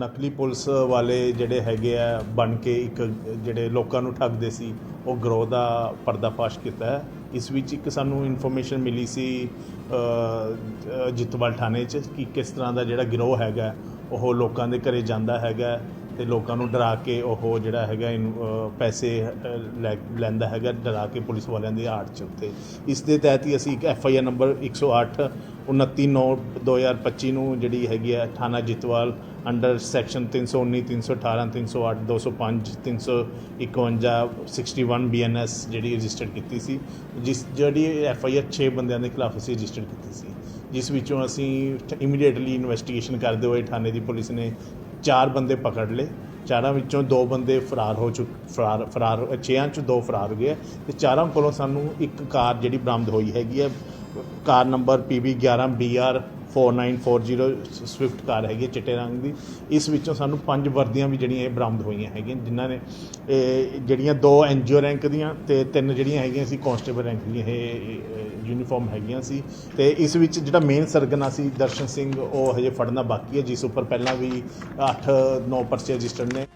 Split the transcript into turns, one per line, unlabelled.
ਨਕਲੀ ਪੁਲਿਸ ਵਾਲੇ ਜਿਹੜੇ ਹੈਗੇ ਆ ਬਣ ਕੇ ਇੱਕ ਜਿਹੜੇ ਲੋਕਾਂ ਨੂੰ ਠੱਗਦੇ ਸੀ, ਉਹ ਗਰੋਹ ਦਾ ਪਰਦਾਫਾਸ਼ ਕੀਤਾ ਹੈ। ਇਸ ਵਿੱਚ ਇੱਕ ਸਾਨੂੰ ਇਨਫੋਰਮੇਸ਼ਨ ਮਿਲੀ ਸੀ ਜਿੱਤਵਾਲ ਥਾਣੇ 'ਚ ਕਿ ਕਿਸ ਤਰ੍ਹਾਂ ਦਾ ਜਿਹੜਾ ਗਿਰੋਹ ਹੈਗਾ, ਉਹ ਲੋਕਾਂ ਦੇ ਘਰੇ ਜਾਂਦਾ ਹੈਗਾ ਤੇ ਲੋਕਾਂ ਨੂੰ ਡਰਾ ਕੇ ਉਹ ਜਿਹੜਾ ਹੈਗਾ ਇਨ- ਪੈਸੇ ਲੈ, ਲੈਂਦਾ ਹੈਗਾ, ਡਰਾ ਕੇ ਪੁਲਿਸ ਵਾਲਿਆਂ ਦੇ ਆੜ 'ਚ ਉੱਤੇ। ਇਸ ਦੇ ਤਹਿਤ ਹੀ ਅਸੀਂ ਇੱਕ ਐਫ ਆਈ ਆਰ ਨੰਬਰ 108 29 9 2025 ਨੂੰ ਜਿਹੜੀ ਹੈਗੀ ਹੈ ਥਾਣਾ ਜਿੱਤਵਾਲ ਅੰਡਰ ਸੈਕਸ਼ਨ 319 318 308 205 351 61 ਬੀਐਨਐਸ ਜਿਹੜੀ ਰਜਿਸਟਰ ਕੀਤੀ ਸੀ, ਜਿਸ ਜਿਹੜੀ ਐਫ ਆਈ ਆਰ 6 ਬੰਦਿਆਂ ਦੇ ਖਿਲਾਫ ਅਸੀਂ ਰਜਿਸਟਰ ਕੀਤੀ ਸੀ। ਜਿਸ ਵਿੱਚੋਂ ਅਸੀਂ ਇਮੀਡੀਏਟਲੀ ਇਨਵੈਸਟੀਗੇਸ਼ਨ ਕਰਦੇ ਹੋਏ ਥਾਣੇ ਦੀ ਪੁਲਿਸ ਨੇ ਚਾਰ ਬੰਦੇ ਪਕੜ ਲਏ। ਚਾਰਾਂ ਵਿੱਚੋਂ ਦੋ ਬੰਦੇ ਫਰਾਰ ਹੋ ਚੁੱਕ, ਫਰਾਰ ਫਰਾਰ, ਛੇਆਂ 'ਚੋਂ ਦੋ ਫਰਾਰ ਹੋ ਗਏ ਹੈ ਤੇ ਚਾਰਾਂ ਕੋਲੋਂ ਸਾਨੂੰ ਇੱਕ ਕਾਰ ਜਿਹੜੀ ਬਰਾਮਦ ਹੋਈ ਹੈਗੀ ਹੈ car number PB 11 BR 4940 Swift car ਹੈਗੀ ਹੈ ਚਿੱਟੇ ਰੰਗ ਦੀ। ਇਸ ਵਿੱਚੋਂ ਸਾਨੂੰ ਪੰਜ ਵਰਦੀਆਂ ਵੀ ਜਿਹੜੀਆਂ ਇਹ ਬਰਾਮਦ ਹੋਈਆਂ ਹੈਗੀਆਂ, ਜਿਨ੍ਹਾਂ ਨੇ, ਇਹ ਜਿਹੜੀਆਂ ਦੋ ਐਨਜੀਓ ਰੈਂਕ ਦੀਆਂ ਤੇ ਤਿੰਨ ਜਿਹੜੀਆਂ ਹੈਗੀਆਂ ਸੀ ਕਾਂਸਟੇਬਲ ਰੈਂਕ ਦੀਆਂ, ਇਹ ਯੂਨੀਫਾਰਮ ਹੈਗੀਆਂ ਸੀ। ਤੇ ਇਸ ਵਿੱਚ ਜਿਹੜਾ ਮੇਨ ਸਰਗਨਾ ਸੀ ਦਰਸ਼ਨ ਸਿੰਘ, ਉਹ ਹਜੇ ਫੜਨਾ ਬਾਕੀ ਹੈ, ਜਿਸ ਉੱਪਰ ਪਹਿਲਾਂ ਵੀ 8 9 ਪਰਚੇ ਰਜਿਸਟਰਡ ਨੇ।